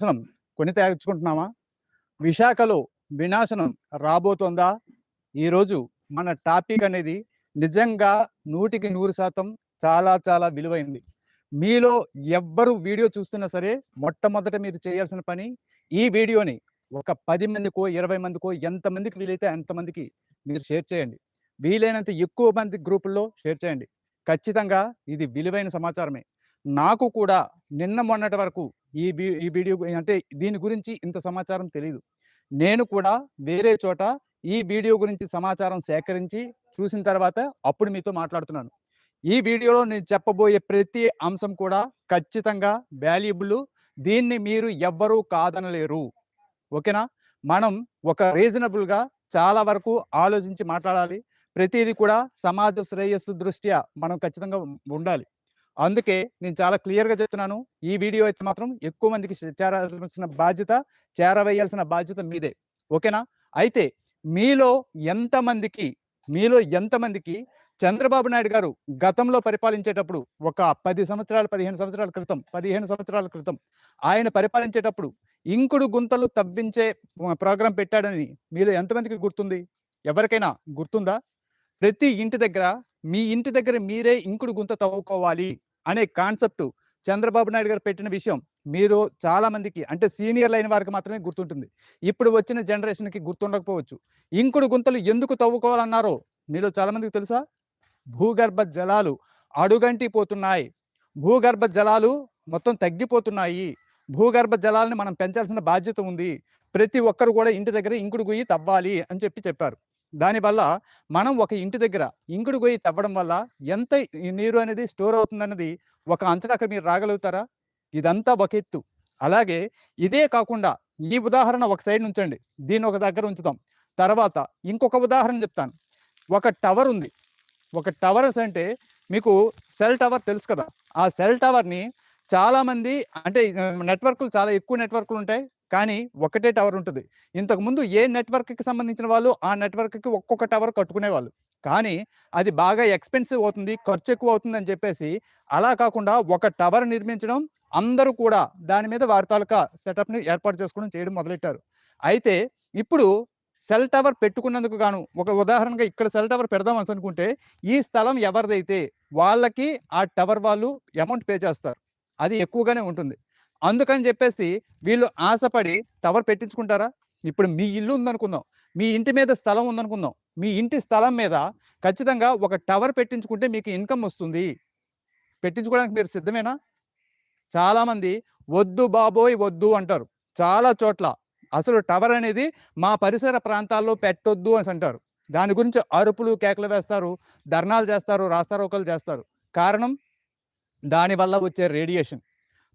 వినాశనం. కొని తెచ్చుకుంటున్నామా విశాఖలో వినాశనం రాబోతోందా? ఈరోజు మన టాపిక్ అనేది నిజంగా నూటికి నూరు శాతం చాలా చాలా విలువైంది. మీలో ఎవ్వరు వీడియో చూస్తున్నా సరే మొట్టమొదట మీరు చేయాల్సిన పని ఈ వీడియోని ఒక పది మందికో ఇరవై మందికో ఎంతమందికి వీలైతే అంతమందికి మీరు షేర్ చేయండి. వీలైనంత ఎక్కువ మంది గ్రూపుల్లో షేర్ చేయండి. ఖచ్చితంగా ఇది విలువైన సమాచారమే. నాకు కూడా నిన్న మొన్నటి వరకు ఈ వీ- ఈ వీడియో అంటే దీని గురించి ఇంత సమాచారం తెలియదు నేను కూడా వేరే చోట ఈ వీడియో గురించి సమాచారం సేకరించి చూసిన తర్వాత అప్పుడు మీతో మాట్లాడుతున్నాను. ఈ వీడియోలో నేను చెప్పబోయే ప్రతి అంశం కూడా ఖచ్చితంగా వాల్యుబుల్ దీన్ని మీరు ఎవ్వరూ కాదనలేరు. ఓకేనా? మనం ఒక రీజనబుల్గా చాలా వరకు ఆలోచించి మాట్లాడాలి. ప్రతిదీ కూడా సమాజ శ్రేయస్సు దృష్ట్యా మనం ఖచ్చితంగా ఉండాలి. అందుకే నేను చాలా క్లియర్గా చెప్తున్నాను. ఈ వీడియో అయితే మాత్రం ఎక్కువ మందికి చేరాల్సిన బాధ్యత చేరవేయాల్సిన బాధ్యత మీదే. ఓకేనా? అయితే మీలో ఎంతమందికి మీలో ఎంతమందికి చంద్రబాబు నాయుడు గారు గతంలో పరిపాలించేటప్పుడు ఒక పది సంవత్సరాలు పదిహేను సంవత్సరాల క్రితం పదిహేను సంవత్సరాల క్రితం ఆయన పరిపాలించేటప్పుడు ఇంకుడు గుంతలు తవ్వించే ప్రోగ్రాం పెట్టాడని మీలో ఎంతమందికి గుర్తుంది? ఎవరికైనా గుర్తుందా? ప్రతి ఇంటి దగ్గర మీ ఇంటి దగ్గర మీరే ఇంకుడు గుంత తవ్వుకోవాలి అనే కాన్సెప్ట్ చంద్రబాబు నాయుడు గారు పెట్టిన విషయం మీరు చాలా మందికి అంటే సీనియర్లు అయిన వారికి మాత్రమే గుర్తుంటుంది. ఇప్పుడు వచ్చిన జనరేషన్కి గుర్తుండకపోవచ్చు. ఇంకుడు గుంతలు ఎందుకు తవ్వుకోవాలన్నారో మీలో చాలా మందికి తెలుసా? భూగర్భ జలాలు అడుగంటి పోతున్నాయి. భూగర్భ జలాలు మొత్తం తగ్గిపోతున్నాయి. భూగర్భ జలాలను మనం పెంచాల్సిన బాధ్యత ఉంది. ప్రతి ఒక్కరు కూడా ఇంటి దగ్గర ఇంకుడు గుయ్యి తవ్వాలి అని చెప్పి చెప్పారు. దానివల్ల మనం ఒక ఇంటి దగ్గర ఇంకుడు గొయ్యి తవ్వడం వల్ల ఎంత నీరు అనేది స్టోర్ అవుతుందన్నది ఒక అంచనాకు మీరు రాగలుగుతారా? ఇదంతా ఒక ఎత్తు. అలాగే ఇదే కాకుండా ఈ ఉదాహరణ ఒక సైడ్ ఉంచండి దీన్ని ఒక దగ్గర ఉంచుతాం తర్వాత ఇంకొక ఉదాహరణ చెప్తాను. ఒక టవర్ ఉంది. ఒక టవర్స్ అంటే మీకు సెల్ టవర్ తెలుసు కదా? ఆ సెల్ టవర్ని చాలామంది అంటే నెట్వర్క్లు చాలా ఎక్కువ నెట్వర్క్లు ఉంటాయి. కానీ ఒకటే టవర్ ఉంటుంది. ఇంతకు ముందు ఏ నెట్వర్క్కి సంబంధించిన వాళ్ళు ఆ నెట్వర్క్కి ఒక్కొక్క టవర్ కట్టుకునేవాళ్ళు. కానీ అది బాగా ఎక్స్పెన్సివ్ అవుతుంది ఖర్చు ఎక్కువ అవుతుంది అని చెప్పేసి అలా కాకుండా ఒక టవర్ నిర్మించడం అందరూ కూడా దాని మీద వారి తాలూకా సెటప్ని ఏర్పాటు చేసుకోవడం చేయడం మొదలెట్టారు. అయితే ఇప్పుడు సెల్ టవర్ పెట్టుకున్నందుకు గాను ఒక ఉదాహరణగా ఇక్కడ సెల్ టవర్ పెడదాం అనుకుంటే ఈ స్థలం ఎవరిదైతే వాళ్ళకి ఆ టవర్ వాళ్ళు అమౌంట్ పే చేస్తారు. అది ఎక్కువగానే ఉంటుంది. అందుకని చెప్పేసి వీళ్ళు ఆశపడి టవర్ పెట్టించుకుంటారా? ఇప్పుడు మీ ఇల్లు ఉందనుకుందాం. మీ ఇంటి మీద స్థలం ఉందనుకుందాం. మీ ఇంటి స్థలం మీద ఖచ్చితంగా ఒక టవర్ పెట్టించుకుంటే మీకు ఇన్కమ్ వస్తుంది. పెట్టించుకోవడానికి మీరు సిద్ధమేనా? చాలామంది వద్దు బాబోయ్ వద్దు అంటారు. చాలా చోట్ల అసలు టవర్ అనేది మా పరిసర ప్రాంతాల్లో పెట్టొద్దు అని అంటారు. దాని గురించి అరుపులు కేకలు వేస్తారు ధర్నాలు చేస్తారు రాస్తారోకలు చేస్తారు. కారణం? దానివల్ల వచ్చే రేడియేషన్.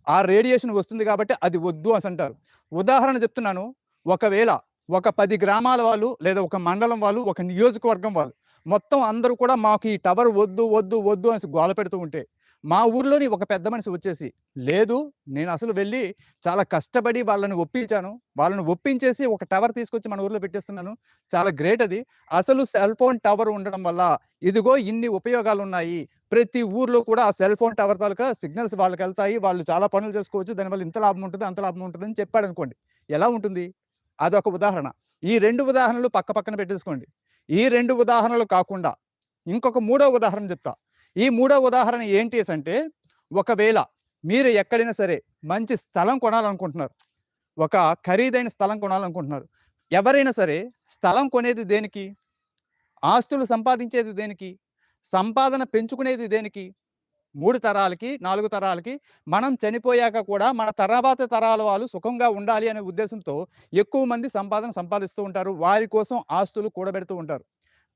ఆ రేడియేషన్ వస్తుంది కాబట్టి అది వద్దు అని అంటారు. ఉదాహరణ చెప్తున్నాను. ఒకవేళ ఒక పది గ్రామాల వాళ్ళు లేదా ఒక మండలం వాళ్ళు ఒక నియోజకవర్గం వాళ్ళు మొత్తం అందరూ కూడా మాకు ఈ టవర్ వద్దు వద్దు వద్దు అని గోల పెడుతూ ఉంటే మా ఊర్లోని ఒక పెద్ద మనిషి వచ్చేసి లేదు నేను అసలు వెళ్ళి చాలా కష్టపడి వాళ్ళని ఒప్పించాను. వాళ్ళని ఒప్పించేసి ఒక టవర్ తీసుకొచ్చి మన ఊర్లో పెట్టేస్తున్నాను. చాలా గ్రేట్ అది. అసలు సెల్ ఫోన్ టవర్ ఉండడం వల్ల ఇదిగో ఇన్ని ఉపయోగాలు ఉన్నాయి ప్రతి ఊర్లో కూడా ఆ సెల్ ఫోన్ టవర్ తాలూకా సిగ్నల్స్ వాళ్ళకి వెళ్తాయి వాళ్ళు చాలా పనులు చేసుకోవచ్చు. దానివల్ల ఇంత లాభం ఉంటుంది అంత లాభం ఉంటుంది అని చెప్పాడు అనుకోండి. ఎలా ఉంటుంది? అదొక ఉదాహరణ. ఈ రెండు ఉదాహరణలు పక్క పక్కన పెట్టేసుకోండి. ఈ రెండు ఉదాహరణలు కాకుండా ఇంకొక మూడో ఉదాహరణ చెప్తా. ఈ మూడో ఉదాహరణ ఏంటి అంటే ఒకవేళ మీరు ఎక్కడైనా సరే మంచి స్థలం కొనాలనుకుంటున్నారు ఒక ఖరీదైన స్థలం కొనాలనుకుంటున్నారు ఎవరైనా సరే స్థలం కొనేది దేనికి? ఆస్తులు సంపాదించేది దేనికి? సంపాదన పెంచుకునేది దేనికి? మూడు తరాలకి నాలుగు తరాలకి మనం చనిపోయాక కూడా మన తర్వాత తరాల వాళ్ళు సుఖంగా ఉండాలి అనే ఉద్దేశంతో ఎక్కువ మంది సంపాదన సంపాదిస్తూ ఉంటారు వారి కోసం ఆస్తులు కూడబెడుతూ ఉంటారు.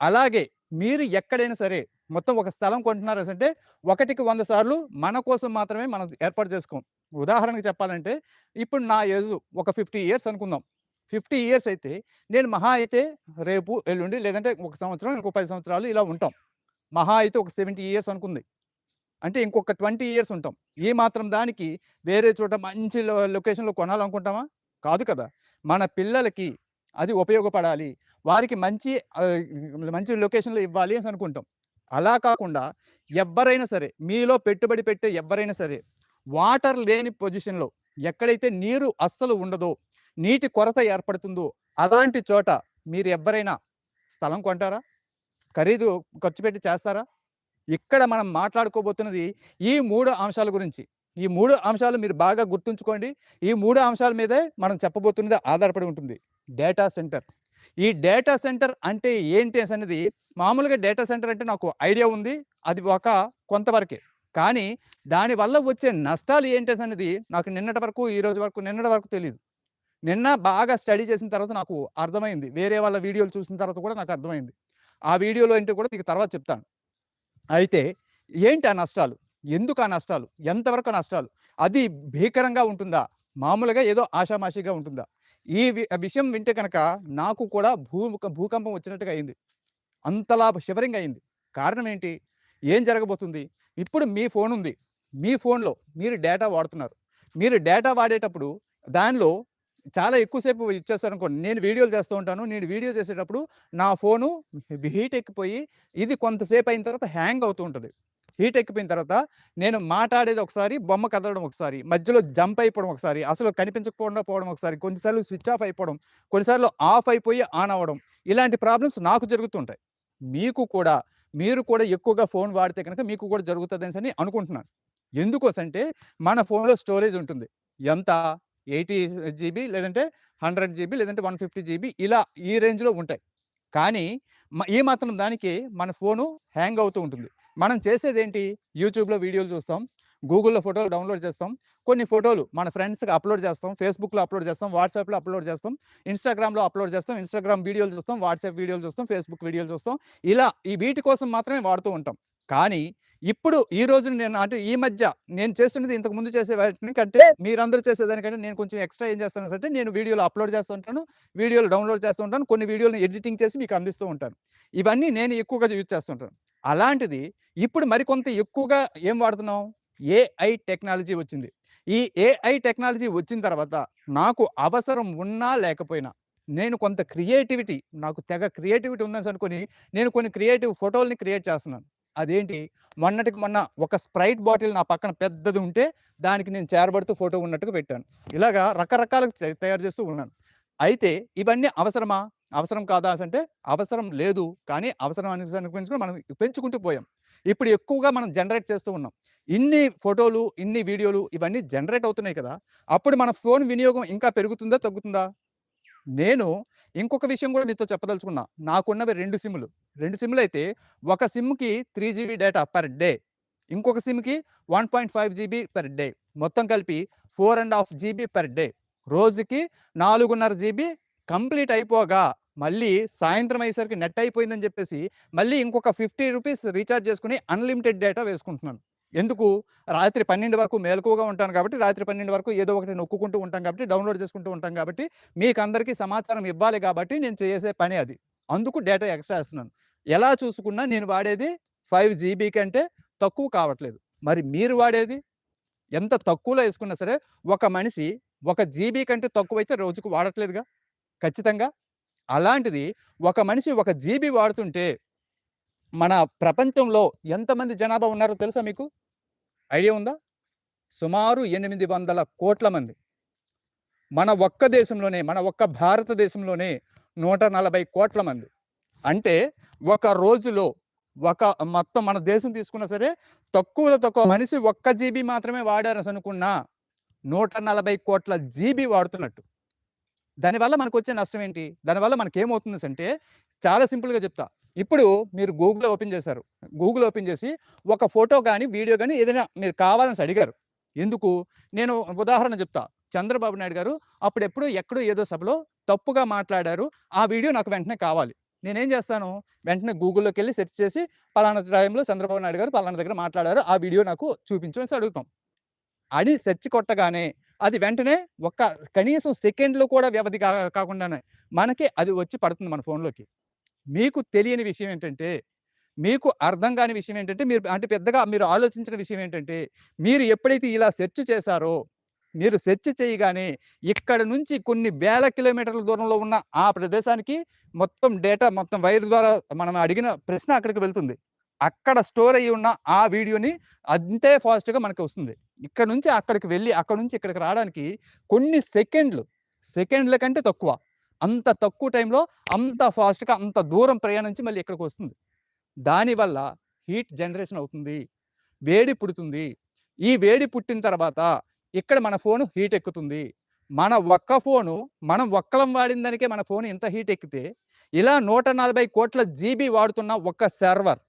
అలాగే మీరు ఎక్కడైనా సరే మొత్తం ఒక స్థలం కొంటున్నారు అంటే ఒకటికి వంద సార్లు మన కోసం మాత్రమే మనం ఏర్పాటు చేసుకోం. ఉదాహరణకు చెప్పాలంటే ఇప్పుడు నా ఏజ్ ఒక ఫిఫ్టీ ఇయర్స్ అనుకుందాం. ఫిఫ్టీ ఇయర్స్ అయితే నేను మహా అయితే రేపు ఎల్లుండి లేదంటే ఒక సంవత్సరం ఇంకో పది సంవత్సరాలు ఇలా ఉంటాం. మహా అయితే ఒక సెవెంటీ ఇయర్స్ అనుకుంది. అంటే ఇంకొక ట్వంటీ ఇయర్స్ ఉంటాం. ఏ మాత్రం దానికి వేరే చోట మంచి లొకేషన్లో కొనాలనుకుంటామా? కాదు కదా. మన పిల్లలకి అది ఉపయోగపడాలి. వారికి మంచి మంచి లొకేషన్లో ఇవ్వాలి అని అనుకుంటాం. అలా కాకుండా ఎవరైనా సరే మీలో పెట్టుబడి పెట్టే ఎవరైనా సరే వాటర్ లేని పొజిషన్లో ఎక్కడైతే నీరు అస్సలు ఉండదో నీటి కొరత ఏర్పడుతుందో అలాంటి చోట మీరు ఎవరైనా స్థలం కొంటారా? ఖరీదు ఖర్చు పెట్టి చేస్తారా? ఇక్కడ మనం మాట్లాడుకోబోతున్నది ఈ మూడు అంశాల గురించి. ఈ మూడు అంశాలు మీరు బాగా గుర్తుంచుకోండి. ఈ మూడు అంశాల మీదే మనం చెప్పబోతున్నది ఆధారపడి ఉంటుంది. Data centre. ఈ డేటా సెంటర్ అంటే ఏంటి అనేది మామూలుగా డేటా సెంటర్ అంటే నాకు ఐడియా ఉంది. అది ఒక కొంతవరకే. కానీ దానివల్ల వచ్చే నష్టాలు ఏంటి అనేది నాకు నిన్నటి వరకు ఈ రోజు వరకు నిన్నటి వరకు తెలియదు నిన్న బాగా స్టడీ చేసిన తర్వాత నాకు అర్థమైంది. వేరే వాళ్ళ వీడియోలు చూసిన తర్వాత కూడా నాకు అర్థమైంది. ఆ వీడియోలో ఏంటో కూడా మీకు తర్వాత చెప్తాను. అయితే ఏంటి ఆ నష్టాలు? ఎందుకు ఆ నష్టాలు? ఎంతవరకు నష్టాలు? అది భీకరంగా ఉంటుందా? మామూలుగా ఏదో ఆషామాషిగా ఉంటుందా? ఈ విషయం వింటే కనుక నాకు కూడా భూ భూకంపం వచ్చినట్టుగా అయింది. అంతలా షివరింగ్ అయింది. కారణం ఏంటి? ఏం జరగబోతుంది? ఇప్పుడు మీ ఫోన్ ఉంది. మీ ఫోన్లో మీరు డేటా వాడుతున్నారు. మీరు డేటా వాడేటప్పుడు దానిలో చాలా ఎక్కువసేపు ఇచ్చేస్తారు అనుకోండి నేను వీడియోలు చేస్తూ ఉంటాను. నేను వీడియో చేసేటప్పుడు నా ఫోను హీట్ ఎక్కిపోయి ఇది కొంతసేపు అయిన తర్వాత హ్యాంగ్ అవుతూ ఉంటుంది. హీట్ ఎక్కిపోయిన తర్వాత నేను మాట్లాడేది ఒకసారి బొమ్మ కదలడం ఒకసారి మధ్యలో జంప్ అయిపోవడం ఒకసారి అసలు కనిపించకుండా పోవడం ఒకసారి కొన్నిసార్లు స్విచ్ ఆఫ్ అయిపోవడం కొన్నిసార్లు ఆఫ్ అయిపోయి ఆన్ అవ్వడం ఇలాంటి ప్రాబ్లమ్స్ నాకు జరుగుతుంటాయి. మీకు కూడా మీరు కూడా ఎక్కువగా ఫోన్ వాడితే కనుక మీకు కూడా జరుగుతుంది అని అనుకుంటున్నాను. ఎందుకోసంటే మన ఫోన్లో స్టోరేజ్ ఉంటుంది. ఎంత? ఎయిటీ జీబీ లేదంటే హండ్రెడ్ జీబీ లేదంటే వన్ ఫిఫ్టీ జీబీ ఇలా ఈ రేంజ్లో ఉంటాయి. కానీ మ- ఈ మాత్రం దానికి మన ఫోను హ్యాంగ్ అవుతూ ఉంటుంది. మనం చేసేది ఏంటి యూట్యూబ్లో వీడియోలు చూస్తాం గూగుల్లో ఫోటోలు డౌన్లోడ్ చేస్తాం కొన్ని ఫోటోలు మన ఫ్రెండ్స్కి అప్లోడ్ చేస్తాం ఫేస్బుక్లో అప్లోడ్ చేస్తాం వాట్సాప్లో అప్లోడ్ చేస్తాం ఇన్స్టాగ్రామ్లో అప్లోడ్ చేస్తాం ఇన్స్టాగ్రామ్ వీడియోలు చూస్తాం వాట్సాప్ వీడియోలు చూస్తాం ఫేస్బుక్ వీడియోలు చూస్తాం ఇలా ఈ వీటి కోసం మాత్రమే వాడుతూ ఉంటాం. కానీ ఇప్పుడు ఈ రోజు నేను అంటే ఈ మధ్య నేను చేస్తున్నది ఇంతకు ముందు చేసే వాటిని కంటే మీరందరూ చేసేదానికంటే నేను కొంచెం ఎక్స్ట్రా ఏం చేస్తాను అంటే నేను వీడియోలు అప్లోడ్ చేస్తూ ఉంటాను వీడియోలు డౌన్లోడ్ చేస్తూ ఉంటాను కొన్ని వీడియోలను ఎడిటింగ్ చేసి మీకు అందిస్తూ ఉంటాను. ఇవన్నీ నేను ఎక్కువగా యూజ్ చేస్తుంటాను అలాంటిది ఇప్పుడు మరికొంత ఎక్కువగా ఏం వాడుతున్నాం ఏఐ టెక్నాలజీ వచ్చింది. ఈ ఏఐ టెక్నాలజీ వచ్చిన తర్వాత నాకు అవసరం ఉన్నా లేకపోయినా నేను కొంత క్రియేటివిటీ నాకు తెగ క్రియేటివిటీ ఉందని అనుకుని నేను కొన్ని క్రియేటివ్ ఫోటోల్ని క్రియేట్ చేస్తున్నాను. అదేంటి? మొన్నటికి మొన్న ఒక స్ప్రైట్ బాటిల్ నా పక్కన పెద్దది ఉంటే దానికి నేను చేరబడుతూ ఫోటో ఉన్నట్టుగా పెట్టాను. ఇలాగా రకరకాలుగా తయారు చేస్తూ ఉన్నాను. అయితే ఇవన్నీ అవసరమా? అవసరం కాదా అంటే అవసరం లేదు. కానీ అవసరం అనేసి మనం పెంచుకుంటూ పోయాం. ఇప్పుడు ఎక్కువగా మనం జనరేట్ చేస్తూ ఉన్నాం. ఇన్ని ఫోటోలు ఇన్ని వీడియోలు ఇవన్నీ జనరేట్ అవుతున్నాయి కదా! అప్పుడు మన ఫోన్ వినియోగం ఇంకా పెరుగుతుందా తగ్గుతుందా? నేను ఇంకొక విషయం కూడా మీతో చెప్పదలుచుకున్నా. నాకున్నవి రెండు సిమ్లు రెండు సిమ్లు అయితే ఒక సిమ్కి three GB data per day ఇంకొక సిమ్కి one point five GB per day మొత్తం కలిపి four and half GB per day రోజుకి నాలుగున్నర జీబీ కంప్లీట్ అయిపోగా మళ్ళీ సాయంత్రం అయ్యేసరికి నెట్ అయిపోయిందని చెప్పేసి మళ్ళీ ఇంకొక ఫిఫ్టీ రూపీస్ రీఛార్జ్ చేసుకుని అన్లిమిటెడ్ డేటా వేసుకుంటున్నాను. ఎందుకు? రాత్రి పన్నెండు వరకు మేలుకుగా ఉంటాను కాబట్టి రాత్రి పన్నెండు వరకు ఏదో ఒకటి నొక్కుంటూ ఉంటాం కాబట్టి డౌన్లోడ్ చేసుకుంటూ ఉంటాం కాబట్టి మీకు అందరికీ సమాచారం ఇవ్వాలి కాబట్టి నేను చేసే పని అది. అందుకు డేటా ఎక్స్ట్రా వేస్తున్నాను. ఎలా చూసుకున్నా నేను వాడేది ఫైవ్ జీబీ కంటే తక్కువ కావట్లేదు. మరి మీరు వాడేది? ఎంత తక్కువలో వేసుకున్నా సరే ఒక మనిషి ఒక జీబీ కంటే తక్కువ అయితే రోజుకు వాడట్లేదుగా? ఖచ్చితంగా. అలాంటిది ఒక మనిషి ఒక జీబీ వాడుతుంటే మన ప్రపంచంలో ఎంతమంది జనాభా ఉన్నారో తెలుసా మీకు? ఐడియా ఉందా? సుమారు ఎనిమిది వందల కోట్ల మంది. మన ఒక్క దేశంలోనే మన ఒక్క భారతదేశంలోనే నూట నలభై కోట్ల మంది. అంటే ఒక రోజులో ఒక మొత్తం మన దేశం తీసుకున్నా సరే తక్కువలో తక్కువ మనిషి ఒక్క జీబీ మాత్రమే వాడారని అనుకున్నా నూట నలభై కోట్ల జీబీ వాడుతున్నట్టు. దానివల్ల మనకు వచ్చే నష్టం ఏంటి దానివల్ల మనకి ఏమవుతుంది అంటే చాలా సింపుల్గా చెప్తా. ఇప్పుడు మీరు గూగుల్ ఓపెన్ చేశారు. గూగుల్ ఓపెన్ చేసి ఒక ఫోటో కానీ వీడియో కానీ ఏదైనా మీరు కావాలని అడిగారు. ఎందుకు? నేను ఉదాహరణ చెప్తా. చంద్రబాబు నాయుడు గారు అప్పుడెప్పుడు ఎక్కడో ఏదో సభలో తప్పుగా మాట్లాడారు. ఆ వీడియో నాకు వెంటనే కావాలి. నేనేం చేస్తాను? వెంటనే గూగుల్లోకి వెళ్ళి సెర్చ్ చేసి పలానా టైంలో చంద్రబాబు నాయుడు గారు పలానా దగ్గర మాట్లాడారు. ఆ వీడియో నాకు చూపించు అని అడుగుతాం. అని సెర్చ్ కొట్టగానే అది వెంటనే ఒక్క కనీసం సెకండ్లో కూడా వ్యవధి కా కాకుండానే మనకి అది వచ్చి పడుతుంది మన ఫోన్లోకి. మీకు తెలియని విషయం ఏంటంటే మీకు అర్థం కాని విషయం ఏంటంటే మీరు అంటే పెద్దగా మీరు ఆలోచించిన విషయం ఏంటంటే మీరు ఎప్పుడైతే ఇలా సెర్చ్ చేశారో మీరు సెర్చ్ చేయగానే ఇక్కడ నుంచి కొన్ని వేల కిలోమీటర్ల దూరంలో ఉన్న ఆ ప్రదేశానికి మొత్తం డేటా మొత్తం వైర్ ద్వారా మనం అడిగిన ప్రశ్న అక్కడికి వెళ్తుంది. అక్కడ స్టోర్ అయ్యి ఉన్న ఆ వీడియోని అంతే ఫాస్ట్గా మనకి వస్తుంది. ఇక్కడ నుంచి అక్కడికి వెళ్ళి అక్కడ నుంచి ఇక్కడికి రావడానికి కొన్ని సెకండ్లు సెకండ్ల కంటే తక్కువ. అంత తక్కువ టైంలో అంత ఫాస్ట్గా అంత దూరం ప్రయాణించి మళ్ళీ ఇక్కడికి వస్తుంది. దానివల్ల హీట్ జనరేషన్ అవుతుంది వేడి పుడుతుంది. ఈ వేడి పుట్టిన తర్వాత ఇక్కడ మన ఫోన్ హీట్ ఎక్కుతుంది. మన ఒక్క ఫోను మనం ఒక్కలం వాడిన దానికే మన ఫోన్ ఇంత హీట్ ఎక్కితే ఇలా నూట నలభై కోట్ల జీబీ వాడుతున్న ఒక సర్వర్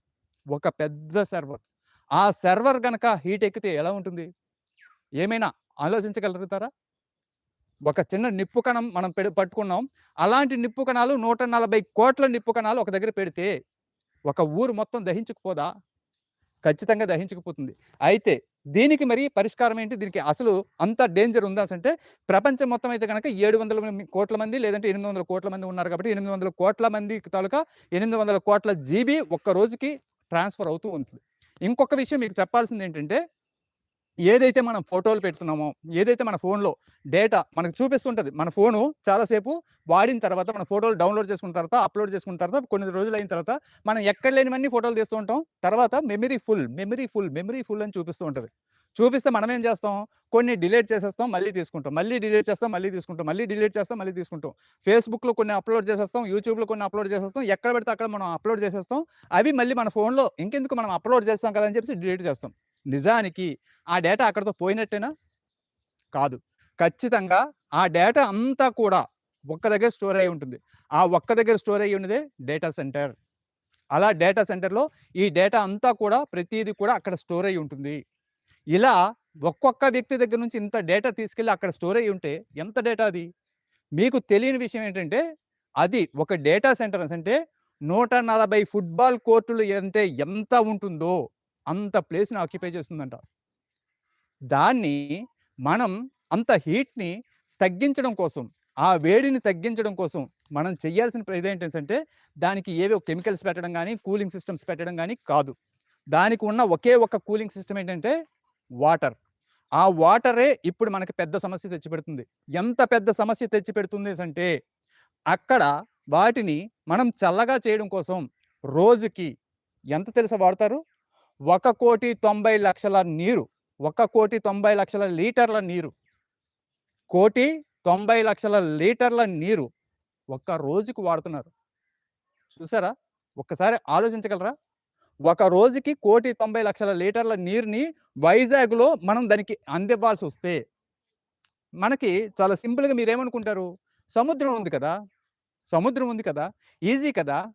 ఒక పెద్ద సర్వర్. ఆ సర్వర్ కనుక హీట్ ఎక్కితే ఎలా ఉంటుంది? ఏమైనా ఆలోచించగలుగుతారా? ఒక చిన్న నిప్పు కణం మనం పట్టుకున్నాం. అలాంటి నిప్పు కణాలు నూట నలభై కోట్ల నిప్పు కణాలు ఒక దగ్గర పెడితే ఒక ఊరు మొత్తం దహించుకుపోదా? ఖచ్చితంగా దహించకపోతుంది. అయితే దీనికి మరి పరిష్కారం ఏంటి? దీనికి అసలు అంత డేంజర్ ఉందా అంటే ప్రపంచం మొత్తం అయితే కనుక ఏడు వందల కోట్ల మంది లేదంటే ఎనిమిది వందల కోట్ల మంది ఉన్నారు కాబట్టి ఎనిమిది వందల కోట్ల మంది తాలూకా ఎనిమిది వందల కోట్ల జీబీ ఒక్క రోజుకి ట్రాన్స్ఫర్ అవుతూ ఉంటుంది. ఇంకొక విషయం మీకు చెప్పాల్సింది ఏంటంటే ఏదైతే మనం ఫోటోలు పెడుతున్నామో ఏదైతే మన ఫోన్లో డేటా మనకు చూపిస్తుంటుంది మన ఫోను చాలాసేపు వాడిన తర్వాత మన ఫోటోలు డౌన్లోడ్ చేసుకున్న తర్వాత అప్లోడ్ చేసుకున్న తర్వాత కొన్ని రోజులు అయిన తర్వాత మనం ఎక్కడ లేనివన్నీ ఫోటోలు తీస్తూ ఉంటాం. తర్వాత memory full memory full memory full అని చూపిస్తూ ఉంటుంది. చూపిస్తే మనం ఏం చేస్తాం? కొన్ని డిలీట్ చేసేస్తాం మళ్ళీ తీసుకుంటాం. మళ్ళీ డిలీట్ చేస్తాం మళ్ళీ తీసుకుంటాం. మళ్ళీ డిలీట్ చేస్తాం మళ్ళీ తీసుకుంటాం. ఫేస్బుక్లో కొన్ని అప్లోడ్ చేసేస్తాం యూట్యూబ్లో కొన్ని అప్లోడ్ చేసేస్తాం. ఎక్కడ పెడితే అక్కడ మనం అప్లోడ్ చేసేస్తాం. అవి మళ్ళీ మన ఫోన్లో ఇంకెందుకు మనం అప్లోడ్ చేస్తాం కదా అని చెప్పి డిలీట్ చేస్తాం. నిజానికి ఆ డేటా అక్కడితో పోయినట్టేనా? కాదు. ఖచ్చితంగా ఆ డేటా అంతా కూడా ఒక్క దగ్గర స్టోర్ అయి ఉంటుంది. ఆ ఒక్క దగ్గర స్టోర్ అయ్యి ఉన్నదే డేటా సెంటర్. అలా డేటా సెంటర్లో ఈ డేటా అంతా కూడా ప్రతిదీ కూడా అక్కడ స్టోర్ అయి ఉంటుంది. ఇలా ఒక్కొక్క వ్యక్తి దగ్గర నుంచి ఇంత డేటా తీసుకెళ్ళి అక్కడ స్టోర్ అయ్యి ఉంటే ఎంత డేటా అది? మీకు తెలియని విషయం ఏంటంటే అది ఒక డేటా సెంటర్ అంటే నూట నలభై ఫుట్బాల్ కోర్టులు అంటే ఎంత ఉంటుందో అంత ప్లేస్ని ఆక్యుపై చేస్తుందంట. దాన్ని మనం అంత హీట్ని తగ్గించడం కోసం ఆ వేడిని తగ్గించడం కోసం మనం చేయాల్సిన ప్రయత్నం ఏంటంటే దానికి ఏవో కెమికల్స్ పెట్టడం కానీ కూలింగ్ సిస్టమ్స్ పెట్టడం కానీ కాదు. దానికి ఉన్న ఒకే ఒక కూలింగ్ సిస్టమ్ ఏంటంటే వాటర్. ఆ వాటరే ఇప్పుడు మనకి పెద్ద సమస్య తెచ్చిపెడుతుంది. ఎంత పెద్ద సమస్య తెచ్చిపెడుతుంది అంటే అక్కడ వాటిని మనం చల్లగా చేయడం కోసం రోజుకి ఎంత తెలుసా వాడతారు? ఒక కోటి తొంభై లక్షల నీరు. ఒక కోటి తొంభై లక్షల లీటర్ల నీరు. కోటి తొంభై లక్షల లీటర్ల నీరు ఒక్క రోజుకు వాడుతున్నారు. చూసారా? ఒక్కసారి ఆలోచించగలరా? ఒక రోజుకి కోటి తొంభై లక్షల లీటర్ల నీరుని వైజాగ్లో మనం దానికి అందివ్వాల్సి వస్తే మనకి చాలా సింపుల్గా మీరేమనుకుంటారు? సముద్రం ఉంది కదా? సముద్రం ఉంది కదా? ఈజీ కదా?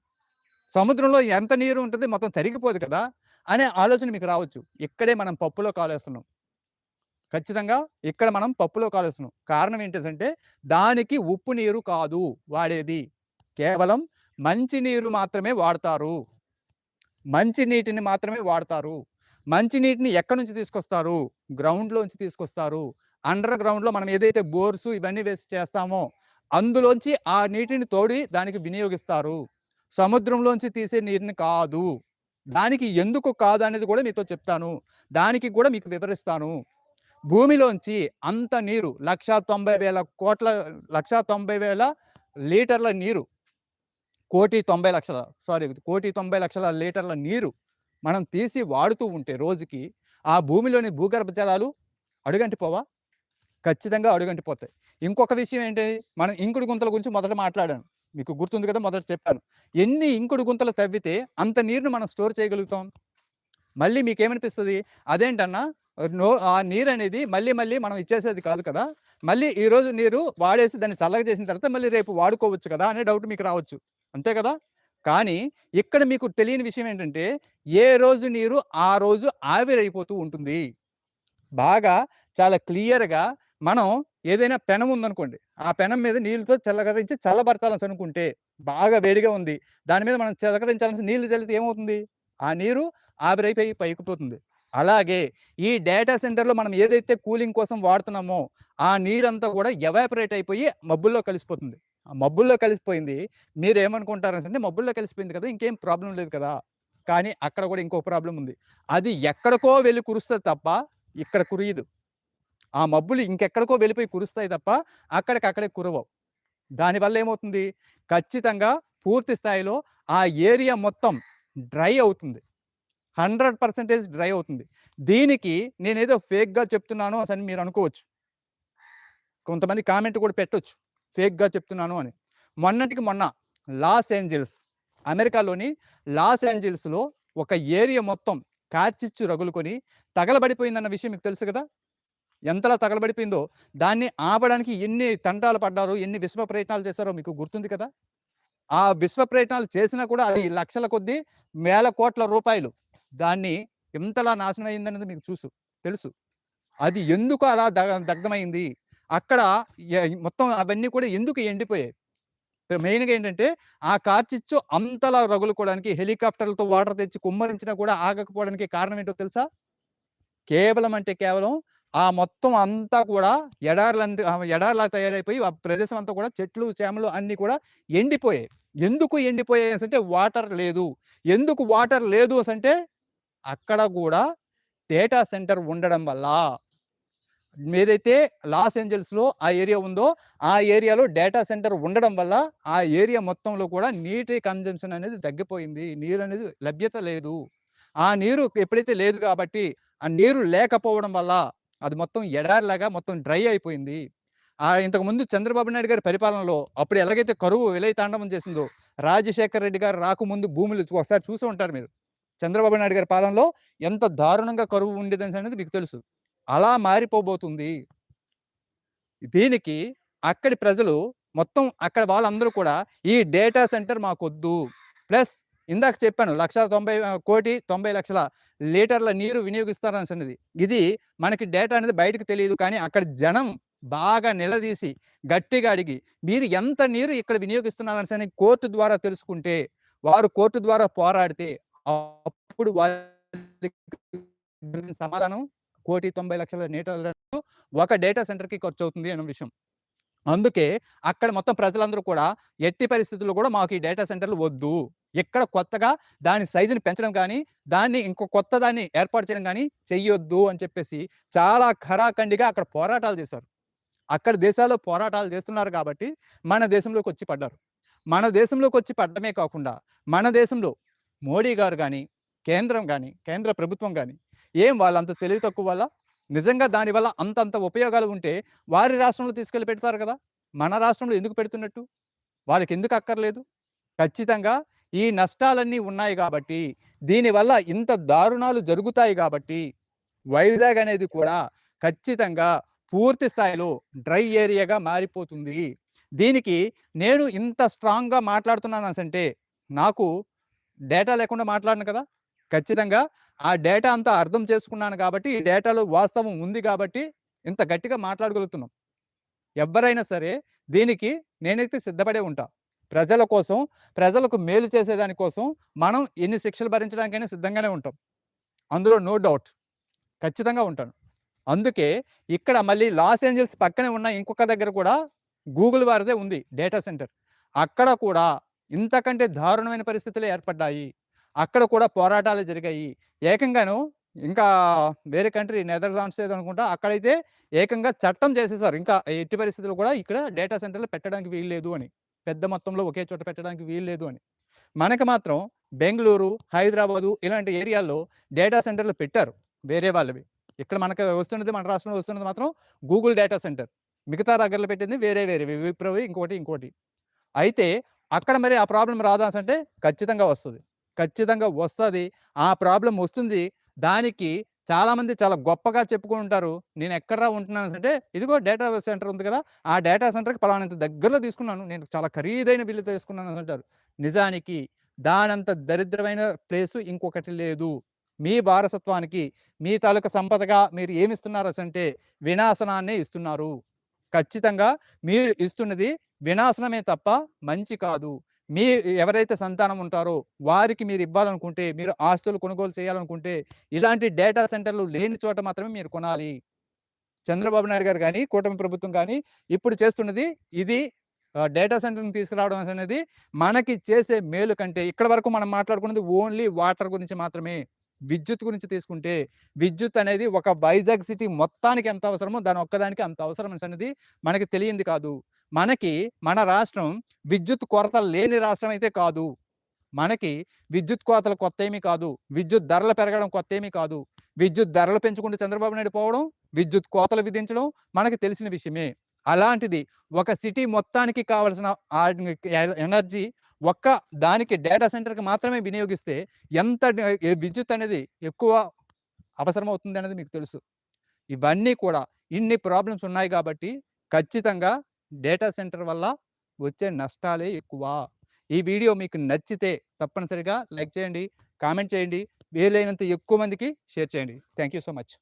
సముద్రంలో ఎంత నీరు ఉంటుంది? మొత్తం తరిగిపోదు కదా? అనే ఆలోచన మీకు రావచ్చు. ఇక్కడే మనం పప్పులో కాలేస్తున్నాం. ఖచ్చితంగా ఇక్కడ మనం పప్పులో కాలేస్తున్నాం. కారణం ఏంటంటే దానికి ఉప్పు నీరు కాదు వాడేది. కేవలం మంచి నీరు మాత్రమే వాడతారు. మంచి నీటిని మాత్రమే వాడతారు. మంచి నీటిని ఎక్కడి నుంచి తీసుకొస్తారు? గ్రౌండ్లోంచి తీసుకొస్తారు. అండర్ గ్రౌండ్లో మనం ఏదైతే బోర్స్ ఇవన్నీ వేసి చేస్తామో అందులోంచి ఆ నీటిని తోడి దానికి వినియోగిస్తారు. సముద్రంలోంచి తీసే నీటిని కాదు. దానికి ఎందుకు కాదు అనేది కూడా మీతో చెప్తాను. దానికి కూడా మీకు వివరిస్తాను. భూమిలోంచి అంత నీరు లక్ష తొంభై వేల కోట్ల లక్ష తొంభై వేల లీటర్ల నీరు కోటి తొంభై లక్షల సారీ కోటి తొంభై లక్షల లీటర్ల నీరు మనం తీసి వాడుతూ ఉంటే రోజుకి ఆ భూమిలోని భూగర్భ జలాలు అడుగంటిపోవా? ఖచ్చితంగా అడుగంటిపోతాయి. ఇంకొక విషయం ఏంటి? మనం ఇంకుడు గుంతల గురించి మొదట మాట్లాడాను. మీకు గుర్తుంది కదా మొదట చెప్పాను. ఎన్ని ఇంకుడు గుంతలు తవ్వితే అంత నీరును మనం స్టోర్ చేయగలుగుతాం? మళ్ళీ మీకు ఏమనిపిస్తుంది అదేంటన్నా నో ఆ నీరు అనేది మళ్ళీ మళ్ళీ మనం ఇచ్చేసేది కాదు కదా. మళ్ళీ ఈరోజు నీరు వాడేసి దాన్ని చల్లగా చేసిన తర్వాత మళ్ళీ రేపు వాడుకోవచ్చు కదా అనే డౌట్ మీకు రావచ్చు. అంతే కదా? కానీ ఇక్కడ మీకు తెలియని విషయం ఏంటంటే ఏ రోజు నీరు ఆ రోజు ఆవిరైపోతూ ఉంటుంది. బాగా చాలా క్లియర్గా మనం ఏదైనా పెనం ఉందనుకోండి ఆ పెనం మీద నీళ్ళతో చల్లగదించి చల్లబరచాలని అనుకుంటే బాగా వేడిగా ఉంది దాని మీద మనం చల్లగరించాలని నీళ్ళు చల్లితే ఏమవుతుంది? ఆ నీరు ఆవిరైపోయి పైకిపోతుంది. అలాగే ఈ డేటా సెంటర్లో మనం ఏదైతే కూలింగ్ కోసం వాడుతున్నామో ఆ నీరంతా కూడా ఎవాపరేట్ అయిపోయి మబ్బుల్లో కలిసిపోతుంది. మబ్బుల్లో కలిసిపోయింది. మీరు ఏమనుకుంటారంటే మబ్బుల్లో కలిసిపోయింది కదా ఇంకేం ప్రాబ్లం లేదు కదా. కానీ అక్కడ కూడా ఇంకో ప్రాబ్లం ఉంది. అది ఎక్కడికో వెళ్ళి కురుస్తుంది తప్ప ఇక్కడ కురియదు. ఆ మబ్బులు ఇంకెక్కడికో వెళ్ళిపోయి కురుస్తాయి తప్ప అక్కడికక్కడే కురవవు. దానివల్ల ఏమవుతుంది? ఖచ్చితంగా పూర్తి స్థాయిలో ఆ ఏరియా మొత్తం డ్రై అవుతుంది. హండ్రెడ్ పర్సెంటేజ్ డ్రై అవుతుంది. దీనికి నేనేదో ఫేక్గా చెప్తున్నాను అని మీరు అనుకోవచ్చు. కొంతమంది కామెంట్ కూడా పెట్టొచ్చు. ఫేక్గా చెప్తున్నాను అని. మొన్నటికి మొన్న లాస్ ఏంజల్స్ అమెరికాలోని లాస్ ఏంజల్స్లో ఒక ఏరియా మొత్తం కార్చిచ్చు రగులుకొని తగలబడిపోయిందన్న విషయం మీకు తెలుసు కదా? ఎంతలా తగలబడిపోయిందో. దాన్ని ఆపడానికి ఎన్ని తంటాలు పడ్డారో ఎన్ని విశ్వ ప్రయత్నాలు చేశారో మీకు గుర్తుంది కదా? ఆ విశ్వ ప్రయత్నాలు చేసినా కూడా అది లక్షల కొద్దీ వేల కోట్ల రూపాయలు. దాన్ని ఎంతలా నాశనం అయిందనేది మీకు చూసు తెలుసు. అది ఎందుకు అలా దగ్ధమైంది? అక్కడ మొత్తం అవన్నీ కూడా ఎందుకు ఎండిపోయాయి? మెయిన్గా ఏంటంటే ఆ కార్చిచ్చు అంతలా రగులుకోవడానికి హెలికాప్టర్లతో వాటర్ తెచ్చి కుమ్మరించినా కూడా ఆగకపోవడానికి కారణం ఏంటో తెలుసా? కేవలం అంటే కేవలం ఆ మొత్తం అంతా కూడా ఎడార్లంది ఎడార్లా తయారైపోయి ఆ ప్రదేశం అంతా కూడా చెట్లు చేమలు అన్నీ కూడా ఎండిపోయాయి. ఎందుకు ఎండిపోయాయి అంటే వాటర్ లేదు. ఎందుకు వాటర్ లేదు అంటే అక్కడ కూడా డేటా సెంటర్ ఉండడం వల్ల ఏదైతే లాస్ ఏంజల్స్లో ఆ ఏరియా ఉందో ఆ ఏరియాలో డేటా సెంటర్ ఉండడం వల్ల ఆ ఏరియా మొత్తంలో కూడా నీటి కన్జంప్షన్ అనేది తగ్గిపోయింది. నీరు అనేది లభ్యత లేదు. ఆ నీరు ఎప్పుడైతే లేదు కాబట్టి ఆ నీరు లేకపోవడం వల్ల అది మొత్తం ఎడారిలాగా మొత్తం డ్రై అయిపోయింది. ఆ ఇంతకుముందు చంద్రబాబు నాయుడు గారి పరిపాలనలో అప్పుడు ఎలాగైతే కరువు విలయతాండవం చేసిందో రాజశేఖర్ రెడ్డి గారు రాకముందు భూములు ఒకసారి చూసి ఉంటారు మీరు. చంద్రబాబు నాయుడు గారి పాలనలో ఎంత దారుణంగా కరువు ఉండేదని అనేది మీకు తెలుసు. అలా మారిపోబోతుంది. దీనికి అక్కడి ప్రజలు మొత్తం అక్కడ వాళ్ళందరూ కూడా ఈ డేటా సెంటర్ మాకొద్దు. ప్లస్ ఇందాక చెప్పాను లక్ష తొంభై కోటి తొంభై లక్షల లీటర్ల నీరు వినియోగిస్తారని అనేది ఇది మనకి డేటా అనేది బయటకు తెలియదు కానీ అక్కడ జనం బాగా నిలదీసి గట్టిగా అడిగి మీరు ఎంత నీరు ఇక్కడ వినియోగిస్తున్నారని అని కోర్టు ద్వారా తెలుసుకుంటే వారు కోర్టు ద్వారా పోరాడితే అప్పుడు వారి సమాధానం కోటి తొంభై లక్షల లీటర్లకు ఒక డేటా సెంటర్కి ఖర్చు అవుతుంది అనే విషయం. అందుకే అక్కడ మొత్తం ప్రజలందరూ కూడా ఎట్టి పరిస్థితుల్లో కూడా మాకు ఈ డేటా సెంటర్లు వద్దు. ఎక్కడ కొత్తగా దాని సైజుని పెంచడం కానీ దాన్ని ఇంకో కొత్త దాన్ని ఏర్పాటు చేయడం కానీ చెయ్యొద్దు అని చెప్పేసి చాలా ఖరాఖండిగా అక్కడ పోరాటాలు చేశారు. అక్కడ దేశాల్లో పోరాటాలు చేస్తున్నారు కాబట్టి మన దేశంలోకి వచ్చి పడ్డారు. మన దేశంలోకి వచ్చి పడ్డమే కాకుండా మన దేశంలో మోడీ గారు కానీ కేంద్రం కానీ కేంద్ర ప్రభుత్వం కానీ ఏం వాళ్ళంత తెలివి తక్కువ వల్ల? నిజంగా దానివల్ల అంతంత ఉపయోగాలు ఉంటే వారి రాష్ట్రంలో తీసుకెళ్ళి పెడతారు కదా? మన రాష్ట్రంలో ఎందుకు పెడుతున్నట్టు? వాళ్ళకి ఎందుకు అక్కర్లేదు? ఖచ్చితంగా ఈ నష్టాలన్నీ ఉన్నాయి కాబట్టి దీనివల్ల ఇంత దారుణాలు జరుగుతాయి కాబట్టి వైజాగ్ అనేది కూడా ఖచ్చితంగా పూర్తి స్థాయిలో డ్రై ఏరియాగా మారిపోతుంది. దీనికి నేను ఇంత స్ట్రాంగ్గా మాట్లాడుతున్నాను అంటే నాకు డేటా లేకుండా మాట్లాడను కదా? ఖచ్చితంగా ఆ డేటా అంతా అర్థం చేసుకున్నాను కాబట్టి ఈ డేటాలో వాస్తవం ఉంది కాబట్టి ఇంత గట్టిగా మాట్లాడగలుగుతున్నాం. ఎవరైనా సరే దీనికి నేనైతే సిద్ధపడే ఉంటా. ప్రజల కోసం ప్రజలకు మేలు చేసేదానికోసం మనం ఎన్ని శిక్షలు భరించడానికైనా సిద్ధంగానే ఉంటాం. అందులో నో డౌట్. ఖచ్చితంగా ఉంటాను. అందుకే ఇక్కడ మళ్ళీ లాస్ ఏంజల్స్ పక్కనే ఉన్న ఇంకొక దగ్గర కూడా గూగుల్ వారిదే ఉంది డేటా సెంటర్. అక్కడ కూడా ఇంతకంటే దారుణమైన పరిస్థితులు ఏర్పడ్డాయి. అక్కడ కూడా పోరాటాలు జరిగాయి. ఏకంగాను ఇంకా వేరే కంట్రీ నెదర్లాండ్స్ ఏదో అనుకుంటా అక్కడైతే ఏకంగా చట్టం చేసేసారు. ఇంకా ఎట్టి పరిస్థితులు కూడా ఇక్కడ డేటా సెంటర్లు పెట్టడానికి వీలు లేదు అని. పెద్ద మొత్తంలో ఒకే చోట పెట్టడానికి వీలు లేదు అని. మనకి మాత్రం బెంగళూరు హైదరాబాదు ఇలాంటి ఏరియాల్లో డేటా సెంటర్లు పెట్టారు వేరే వాళ్ళవి. ఇక్కడ మనకు వస్తున్నది మన రాష్ట్రంలో వస్తున్నది మాత్రం గూగుల్ డేటా సెంటర్. మిగతా దగ్గరలో పెట్టింది వేరే వేరే విప్రవి ఇంకోటి ఇంకోటి. అయితే అక్కడ మరి ఆ ప్రాబ్లం రాదా అంటే ఖచ్చితంగా వస్తుంది. ఖచ్చితంగా వస్తుంది. ఆ ప్రాబ్లం వస్తుంది. దానికి చాలామంది చాలా గొప్పగా చెప్పుకుంటారు నేను ఎక్కడ ఉంటున్నాను అంటే ఇదిగో డేటా సెంటర్ ఉంది కదా ఆ డేటా సెంటర్కి పలానంత దగ్గరలో తీసుకున్నాను. నేను చాలా ఖరీదైన బిల్లు తీసుకున్నాను అంటారు. నిజానికి దానంత దరిద్రమైన ప్లేసు ఇంకొకటి లేదు. మీ వారసత్వానికి మీ తాలూకా సంపదగా మీరు ఏమి ఇస్తున్నారు అంటే వినాశనాన్నే ఇస్తున్నారు. ఖచ్చితంగా మీరు ఇస్తున్నది వినాశనమే తప్ప మంచి కాదు. మీ ఎవరైతే సంతానం ఉంటారో వారికి మీరు ఇవ్వాలనుకుంటే మీరు ఆస్తులు కొనుగోలు చేయాలనుకుంటే ఇలాంటి డేటా సెంటర్లు లేని చోట మాత్రమే మీరు కొనాలి. చంద్రబాబు నాయుడు గారు కానీ కూటమి ప్రభుత్వం కానీ ఇప్పుడు చేస్తున్నది ఇది డేటా సెంటర్ని తీసుకురావడం అనేది మనకి చేసే మేలు కంటే ఇక్కడ వరకు మనం మాట్లాడుకున్నది ఓన్లీ వాటర్ గురించి మాత్రమే. విద్యుత్ గురించి తీసుకుంటే విద్యుత్ అనేది ఒక వైజాగ్ సిటీ మొత్తానికి ఎంత అవసరమో దాని ఒక్కదానికి అంత అవసరం అనేది మనకి తెలియంది కాదు. మనకి మన రాష్ట్రం విద్యుత్ కొరత లేని రాష్ట్రం అయితే కాదు. మనకి విద్యుత్ కోతలు కొత్త ఏమీ కాదు. విద్యుత్ ధరలు పెరగడం కొత్త ఏమీ కాదు. విద్యుత్ ధరలు పెంచుకుంటూ చంద్రబాబు నాయుడు పోవడం విద్యుత్ కోతలు విధించడం మనకి తెలిసిన విషయమే. అలాంటిది ఒక సిటీ మొత్తానికి కావలసిన ఎనర్జీ ఒక్క దానికి డేటా సెంటర్కి మాత్రమే వినియోగిస్తే ఎంత విద్యుత్ అనేది ఎక్కువ అవసరం అవుతుంది అనేది మీకు తెలుసు. ఇవన్నీ కూడా ఇన్ని ప్రాబ్లమ్స్ ఉన్నాయి కాబట్టి ఖచ్చితంగా డేటా సెంటర్ వల్ల వచ్చే నష్టాలే ఎక్కువ. ఈ వీడియో మీకు నచ్చితే తప్పనిసరిగా లైక్ చేయండి కామెంట్ చేయండి. వీలైనంత ఎక్కువ మందికి షేర్ చేయండి. Thank you so much.